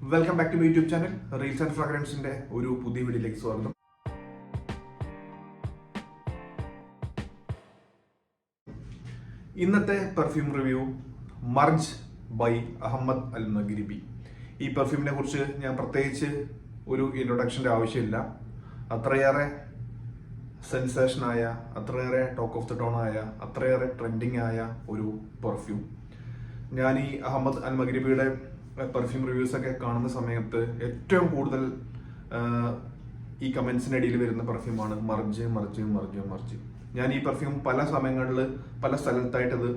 Welcome back to my YouTube channel reels and ഫ്രാഗ്രൻസിന്റെ ഒരു പുതിയ വീഡിയോയിലേക്ക് സ്വാഗതം. ഇന്നത്തെ perfume review Marj by Ahmed Al Maghribi ഈ പെർഫ്യൂമിനെ കുറിച്ച് ഞാൻ പ്രത്യേകിച്ച് ഒരു ഇൻട്രൊഡക്ഷന്റെ ആവശ്യമില്ല. അത്രയേറെ സെൻസേഷനായ അത്രയേറെ ടോക്ക് ഓഫ് ദ ടോൺ ആയ അത്രയേറെ ട്രെൻഡിങ് ആയ ഒരു പെർഫ്യൂം ഞാൻ ഈ അഹമ്മദ് അൽ മഗ്രിബിയുടെ പെർഫ്യൂം റിവ്യൂസ് ഒക്കെ കാണുന്ന സമയത്ത് ഏറ്റവും കൂടുതൽ ഈ ഇടയിൽ വരുന്ന പെർഫ്യൂമാണ് മർജ് മർജ് മർജ് മർജ്. ഞാൻ ഈ പെർഫ്യൂം പല സമയങ്ങളിൽ പല സ്ഥലത്തായിട്ട് ഇത്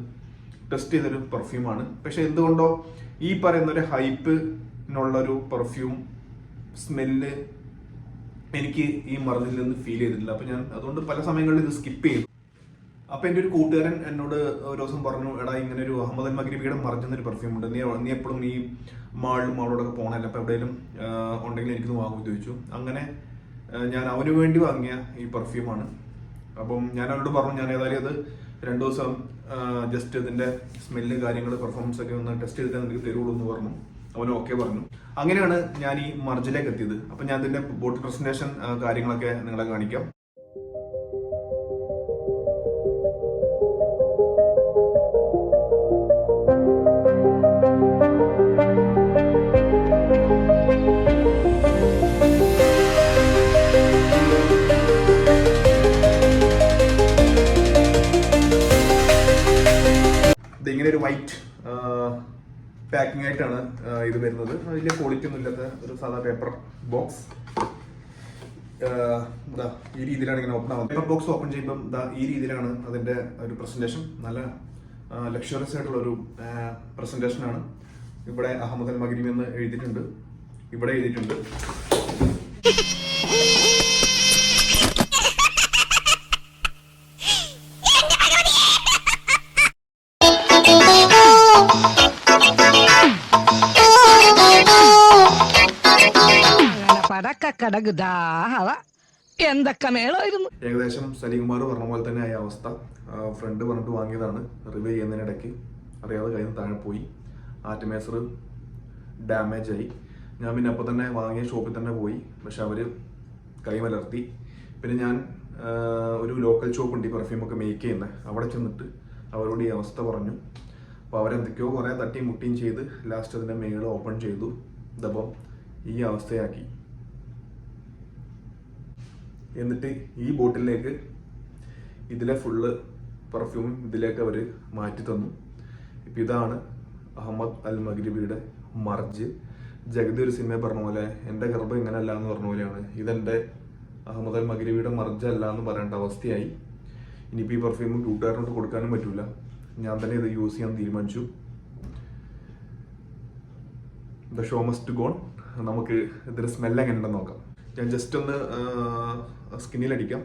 ടെസ്റ്റ് ചെയ്തൊരു പെർഫ്യൂമാണ് പക്ഷെ എന്തുകൊണ്ടോ ഈ പറയുന്ന ഒരു ഹൈപ്പിനുള്ളൊരു പെർഫ്യൂം സ്മെല്ല് എനിക്ക് ഈ മറന്നിൽ നിന്ന് ഫീൽ ചെയ്തിട്ടില്ല. അപ്പൊ ഞാൻ അതുകൊണ്ട് പല സമയങ്ങളിൽ ഇത് സ്കിപ്പ് ചെയ്തു അപ്പൊ എന്റെ ഒരു കൂട്ടുകാരൻ എന്നോട് ഒരു ദിവസം പറഞ്ഞു എടാ ഇങ്ങനെ ഒരു അഹമ്മദ് മഗ്രിബിയുടെ മറിഞ്ഞ ഒരു പെർഫ്യൂം ഉണ്ട്. നീ നീ എപ്പോഴും ഈ മാളിലും മാളോടൊക്കെ പോകണല്ലോ അപ്പൊ എവിടെയെങ്കിലും ഉണ്ടെങ്കിൽ എനിക്കൊന്ന് വാങ്ങുമെന്ന് ചോദിച്ചു. അങ്ങനെ ഞാൻ അവന് വേണ്ടി വാങ്ങിയ ഈ പെർഫ്യൂമാണ് അപ്പം ഞാൻ അവനോട് പറഞ്ഞു ഞാൻ ഏതായാലും അത് രണ്ടു ദിവസം ജസ്റ്റ് ഇതിന്റെ സ്മെല്ല് കാര്യങ്ങൾ പെർഫോമൻസ് ഒക്കെ ഒന്ന് ടെസ്റ്റ് ചെയ്തിട്ട് എനിക്ക് തരുള്ളൂ എന്ന് പറഞ്ഞു. അവൻ ഓക്കെ പറഞ്ഞു. അങ്ങനെയാണ് ഞാൻ ഈ മർജിലേക്ക് എത്തിയത്. അപ്പൊ ഞാൻ ഇതിന്റെ ബോട്ട് പ്രസന്റേഷൻ കാര്യങ്ങളൊക്കെ നിങ്ങളെ കാണിക്കാം. ഒരു വൈറ്റ് പാക്കിംഗ് ആയിട്ടാണ് ഇത് വരുന്നത്. വലിയ ക്വാളിറ്റി ഒന്നും ഇല്ലാത്ത ഒരു സാധാ പേപ്പർ ബോക്സ് ഈ രീതിയിലാണ് ഇങ്ങനെ ഓപ്പൺ ആവുന്നത്. പേപ്പർ ബോക്സ് ഓപ്പൺ ചെയ്യുമ്പോൾ ഈ രീതിയിലാണ് അതിന്റെ ഒരു പ്രസന്റേഷൻ നല്ല ലക്ഷറിയസ് ആയിട്ടുള്ള ഒരു പ്രസന്റേഷൻ ആണ്. ഇവിടെ അഹമ്മദ് അൽ മഗ്രീം എന്ന് എഴുതിയിട്ടുണ്ട്. ഇവിടെ എഴുതിയിട്ടുണ്ട്. അങ്ങനെ പടക്ക കടകുതാഹവ എന്തൊക്കെ മേളായിരുന്നു ഏകദേശം സനികുമാർ പറഞ്ഞ പോലെ തന്നെ ആയ അവസ്ഥ. ഫ്രണ്ട് പറഞ്ഞിട്ട് വാങ്ങിയതാണ്. റിവ്യൂ ചെയ്യുന്നതിനിടയ്ക്ക് അറിയാതെ കയ്യിൽ താഴെ പോയി. ആറ്റമേസർ ഡാമേജ് ആയി. ഞാൻ പിന്നെ അപ്പോൾ തന്നെ വാങ്ങിയ ഷോപ്പിൽ തന്നെ പോയി. പക്ഷെ അവർ കൈമലർത്തി പിന്നെ ഞാൻ ഒരു ലോക്കൽ ഷോപ്പ് ഉണ്ട് ഈ പെർഫ്യൂമൊക്കെ മേക്ക് ചെയ്യുന്നത് അവിടെ ചെന്നിട്ട് അവരോട് ഈ അവസ്ഥ പറഞ്ഞു. അപ്പോൾ അവരെന്തൊക്കെയോ കുറേ തട്ടിയും മുട്ടിയും ചെയ്ത് ലാസ്റ്റ് അതിന്റെ മേൾ ഓപ്പൺ ചെയ്തു. ഇതപ്പം ഈ അവസ്ഥയാക്കി. എന്നിട്ട് ഈ ബോട്ടിലേക്ക് ഇതിലെ ഫുള്ള് പെർഫ്യൂം ഇതിലേക്ക് അവർ മാറ്റി തന്നു. ഇപ്പം ഇതാണ് അഹമ്മദ് അൽ മഗ്രിബിയുടെ മർജ്. ജഗതി ഒരു സിനിമ പറഞ്ഞ പോലെ എന്റെ ഗർഭം ഇങ്ങനെയല്ല എന്ന് പറഞ്ഞ പോലെയാണ്. ഇതെന്റെ അഹമ്മദ് അൽ മഗ്രിബിയുടെ മർജ് അല്ല എന്ന് പറയേണ്ട അവസ്ഥയായി. ഇനിയിപ്പോൾ ഈ പെർഫ്യൂം കൂട്ടുകാരനോട്ട് കൊടുക്കാനും പറ്റില്ല ഞാൻ തന്നെ ഇത് യൂസ് ചെയ്യാൻ തീരുമാനിച്ചു. ദ ഷോ മസ്റ്റ് ഗോൺ നമുക്ക് ഇതിന്റെ സ്മെല്ല് എങ്ങനെയുണ്ടെന്ന് നോക്കാം. ഞാൻ ജസ്റ്റ് ഒന്ന് സ്കിന്നിൽ അടിക്കാം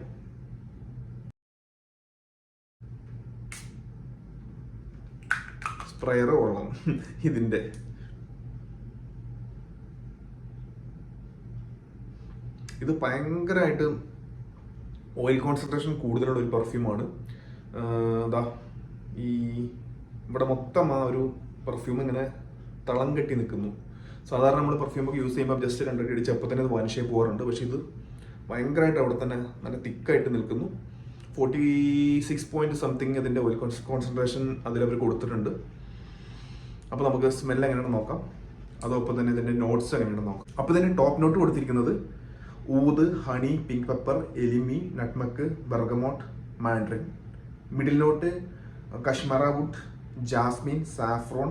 സ്പ്രെയർ കൊള്ളാം ഇതിന്റെ ഇത് ഭയങ്കരമായിട്ട് ഓയിൽ കോൺസെൻട്രേഷൻ കൂടുതലുള്ള ഒരു പെർഫ്യൂമാണ് അതാ ഈ ഇവിടെ മൊത്തം ആ ഒരു പെർഫ്യൂം ഇങ്ങനെ തളം കെട്ടി നിൽക്കുന്നു. സാധാരണ നമ്മൾ പെർഫ്യൂം ഒക്കെ യൂസ് ചെയ്യുമ്പോൾ ജസ്റ്റ് രണ്ടടി അടിച്ച് അപ്പോൾ തന്നെ അത് വാനിഷായി പോകാറുണ്ട്. പക്ഷെ ഇത് ഭയങ്കരമായിട്ട് അവിടെ തന്നെ നല്ല തിക്കായിട്ട് നിൽക്കുന്നു. ഫോർട്ടി സിക്സ് പോയിന്റ് സംതിങ് അതിന്റെ ഓയിൽ കോൺസെൻട്രേഷൻ അതിലവർ കൊടുത്തിട്ടുണ്ട്. അപ്പോൾ നമുക്ക് സ്മെൽ എങ്ങനെയാണെന്ന് നോക്കാം. അതോടൊപ്പം തന്നെ ഇതിന്റെ നോട്ട്സ് എങ്ങനെയാണെന്ന് നോക്കാം. അപ്പോൾ ഇതിന്റെ ടോപ്പ് നോട്ട് കൊടുത്തിരിക്കുന്നത് oud honey pink pepper elemi nutmeg bergamot mandarin middle note cashmere wood jasmine saffron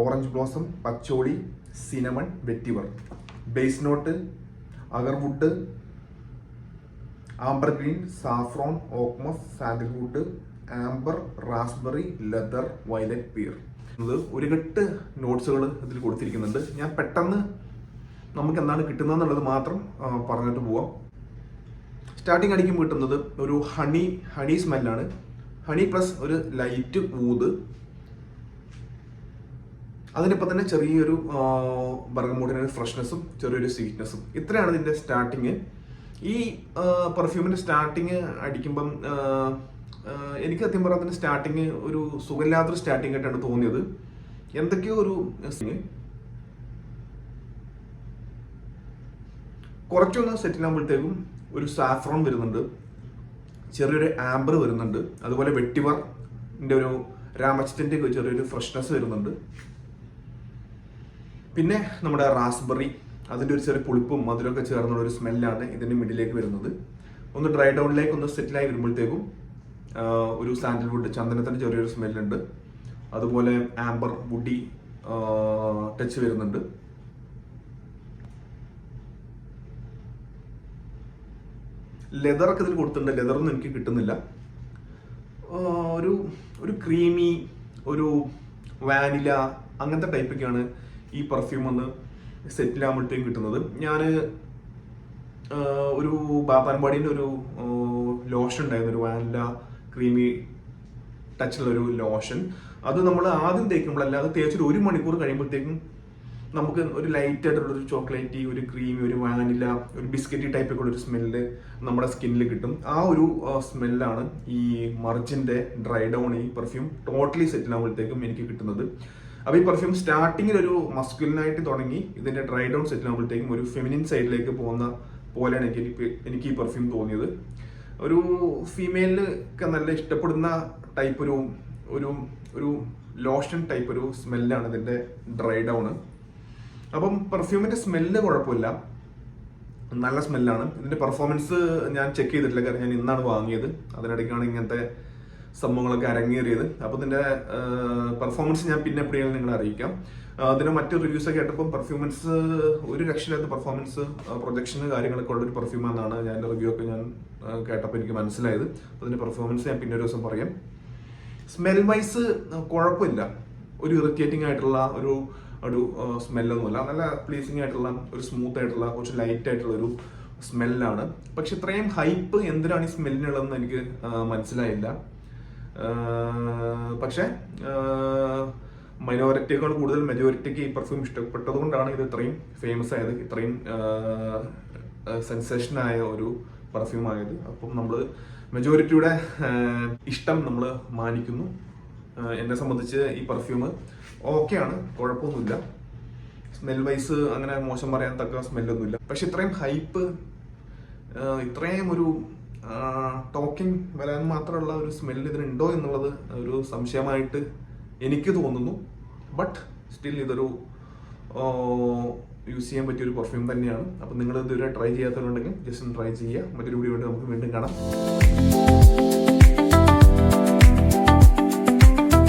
orange blossom patchouli cinnamon vetiver. Base note agarwood amber green saffron oakmoss sandalwood amber raspberry leather violet pear എന്നത് ഒരു കെട്ട് നോട്ട്സുകൾ ഇതിൽ കൊടുത്തിരിക്കുന്നുണ്ട്. ഞാൻ പെട്ടെന്ന് നമുക്ക് എന്താണ് കിട്ടുന്നതെന്നുള്ളത് മാത്രം പറഞ്ഞിട്ട് പോവാം. സ്റ്റാർട്ടിങ് അടിക്കുമ്പോൾ കിട്ടുന്നത് ഒരു ഹണി ഹണി സ്മെല്ലാണ്. ഹണി പ്ലസ് ഒരു ലൈറ്റ് ഊത്. അതിനിപ്പോൾ തന്നെ ചെറിയൊരു ബർഗമൂടിന് ഒരു ഫ്രഷ്നെസ്സും ചെറിയൊരു സ്വീറ്റ്നെസ്സും ഇത്രയാണ് ഇതിന്റെ സ്റ്റാർട്ടിങ് ഈ പെർഫ്യൂമിന്റെ സ്റ്റാർട്ടിങ് അടിക്കുമ്പം എനിക്ക് സത്യം പറഞ്ഞാൽ അതിന്റെ സ്റ്റാർട്ടിങ് ഒരു സുഖമില്ലാത്തൊരു സ്റ്റാർട്ടിങ് ആയിട്ടാണ് തോന്നിയത്. എന്തൊക്കെയോ ഒരു കുറച്ചൊന്ന് സെറ്റിൽ ആകുമ്പോഴത്തേക്കും ഒരു സാഫ്രോൺ വരുന്നുണ്ട്. ചെറിയൊരു ആംബർ വരുന്നുണ്ട്. അതുപോലെ വെട്ടിവർ ഒരു രാമച്ചത്തിന്റെ ചെറിയൊരു ഫ്രഷ്നെസ് വരുന്നുണ്ട്. പിന്നെ നമ്മുടെ റാസ്ബെറി അതിന്റെ ഒരു ചെറിയ പുളിപ്പും മധുരമൊക്കെ ചേർന്നുള്ള ഒരു സ്മെല്ലാണ് ഇതിന്റെ മിഡിലേക്ക് വരുന്നത്. ഒന്ന് ഡ്രൈ ഡൗണിലേക്ക് ഒന്ന് സെറ്റിലായി വരുമ്പോഴത്തേക്കും ഒരു സാൻഡൽവുഡ് ചന്ദനത്തിന്റെ ചെറിയൊരു സ്മെല്ലുണ്ട് അതുപോലെ ആംബർ വുഡി ടച്ച് വരുന്നുണ്ട്. ലെതറൊക്കെ ഇതിൽ കൊടുത്തിട്ടുണ്ട്. ലെതറൊന്നും എനിക്ക് കിട്ടുന്നില്ല. ഒരു ഒരു ക്രീമി ഒരു വാനില അങ്ങനത്തെ ടൈപ്പൊക്കെയാണ് ഈ പെർഫ്യൂം ഒന്ന് സെറ്റിൽ ആകുമ്പോഴത്തേക്കും കിട്ടുന്നത്. ഞാൻ ഒരു ബാപ്പാൻപാടിന്റെ ഒരു ലോഷൻ ഉണ്ടായിരുന്നു. ഒരു വാനില ക്രീമി ടച്ചുള്ള ഒരു ലോഷൻ അത് നമ്മൾ ആദ്യം തേക്കുമ്പോഴല്ല അത് തേച്ചൊരു ഒരു മണിക്കൂർ കഴിയുമ്പോഴത്തേക്കും നമുക്ക് ഒരു ലൈറ്റ് ആയിട്ടുള്ള ഒരു ചോക്ലേറ്റ് ഒരു ക്രീമി ഒരു വാനില ഒരു ബിസ്ക്കറ്റി ടൈപ്പ് ഒക്കെ ഉള്ള ഒരു സ്മെല്ല് നമ്മുടെ സ്കിന്നിൽ കിട്ടും. ആ ഒരു സ്മെല്ലാണ് ഈ മർജിന്റെ ഡ്രൈ ഡൗൺ ഈ പെർഫ്യൂം ടോട്ടലി സെറ്റിൽ ആകുമ്പോഴത്തേക്കും എനിക്ക് കിട്ടുന്നത്. അപ്പോൾ ഈ പെർഫ്യൂം സ്റ്റാർട്ടിങ്ങിൽ ഒരു മസ്കുലിനായിട്ട് തുടങ്ങി ഇതിന്റെ ഡ്രൈ ഡൗൺ സെറ്റിൽ ആകുമ്പോഴത്തേക്കും ഒരു ഫെമിനിൻ സൈഡിലേക്ക് പോകുന്ന പോലെയാണ് എനിക്ക് എനിക്ക് ഈ പെർഫ്യൂം തോന്നിയത്. ഒരു ഫീമെയിലിന് ഒക്കെ നല്ല ഇഷ്ടപ്പെടുന്ന ടൈപ്പ് ഒരു ഒരു ഒരു ലോഷൻ ടൈപ്പ് ഒരു സ്മെല്ലാണ് ഇതിന്റെ ഡ്രൈ ഡൗൺ അപ്പം പെർഫ്യൂമിന്റെ സ്മെല്ല് കുഴപ്പമില്ല. നല്ല സ്മെല്ലാണ് ഇതിന്റെ പെർഫോമൻസ് ഞാൻ ചെക്ക് ചെയ്തിട്ടില്ല കാരണം ഞാൻ ഇന്നാണ് വാങ്ങിയത്. അതിനിടയ്ക്കാണ് ഇങ്ങനത്തെ സംഭവങ്ങളൊക്കെ അരങ്ങേറിയത്. അപ്പോൾ ഇതിന്റെ പെർഫോമൻസ് ഞാൻ പിന്നെ എപ്പോഴും നിങ്ങളെ അറിയിക്കാം. അതിന് മറ്റു റിവ്യൂസ് ഒക്കെ കേട്ടപ്പോൾ പെർഫോമൻസ് ഒരു രക്ഷയില്ലാത്ത പെർഫോമൻസ് പ്രൊജക്ഷൻ കാര്യങ്ങളൊക്കെ ഉള്ളൊരു പെർഫ്യൂം എന്നാണ് ഞാൻ റിവ്യൂ ഒക്കെ ഞാൻ കേട്ടപ്പോൾ എനിക്ക് മനസ്സിലായത്. അതിന്റെ പെർഫോമൻസ് ഞാൻ പിന്നെ ഒരു ദിവസം പറയാം. സ്മെൽ വൈസ് കുഴപ്പമില്ല. ഒരു ഇറിറ്റേറ്റിംഗ് ആയിട്ടുള്ള ഒരു ഒരു സ്മെല്ലൊന്നുമല്ല നല്ല പ്ലീസിംഗ് ആയിട്ടുള്ള ഒരു സ്മൂത്ത് ആയിട്ടുള്ള കുറച്ച് ലൈറ്റ് ആയിട്ടുള്ള ഒരു സ്മെല്ലാണ് പക്ഷെ ഇത്രയും ഹൈപ്പ് എന്തിനാണ് ഈ സ്മെല്ലിനുള്ളതെന്ന് എനിക്ക് മനസ്സിലായില്ല. പക്ഷെ മൈനോറിറ്റിയേക്കാൾ കൂടുതൽ മെജോറിറ്റിക്ക് ഈ പെർഫ്യൂം ഇഷ്ടപ്പെട്ടത് കൊണ്ടാണ് ഇത് ഇത്രയും ഫേമസ് ആയത് ഇത്രയും സെൻസേഷൻ ആയ ഒരു പെർഫ്യൂം ആയത്. അപ്പം നമ്മൾ മെജോറിറ്റിയുടെ ഇഷ്ടം നമ്മൾ മാനിക്കുന്നു. എന്നെ സംബന്ധിച്ച് ഈ പെർഫ്യൂം ഓക്കെയാണ് കുഴപ്പമൊന്നുമില്ല. സ്മെൽ വൈസ് അങ്ങനെ മോശം പറയാൻ തക്ക സ്മെല്ലൊന്നുമില്ല പക്ഷെ ഇത്രയും ഹൈപ്പ് ഇത്രയും ഒരു ടോക്കിംഗ് വരാൻ മാത്രമുള്ള ഒരു സ്മെല്ല് ഇതിനുണ്ടോ എന്നുള്ളത് ഒരു സംശയമായിട്ട് എനിക്ക് തോന്നുന്നു. ബട്ട് സ്റ്റിൽ ഇതൊരു യൂസ് ചെയ്യാൻ പറ്റിയ ഒരു പെർഫ്യൂം തന്നെയാണ്. അപ്പം നിങ്ങൾ ഇതുവരെ ട്രൈ ചെയ്യാത്തവരുണ്ടെങ്കിൽ ജസ്റ്റ് ട്രൈ ചെയ്യുക. മറ്റൊരു വീഡിയോ നമുക്ക് വീണ്ടും കാണാം.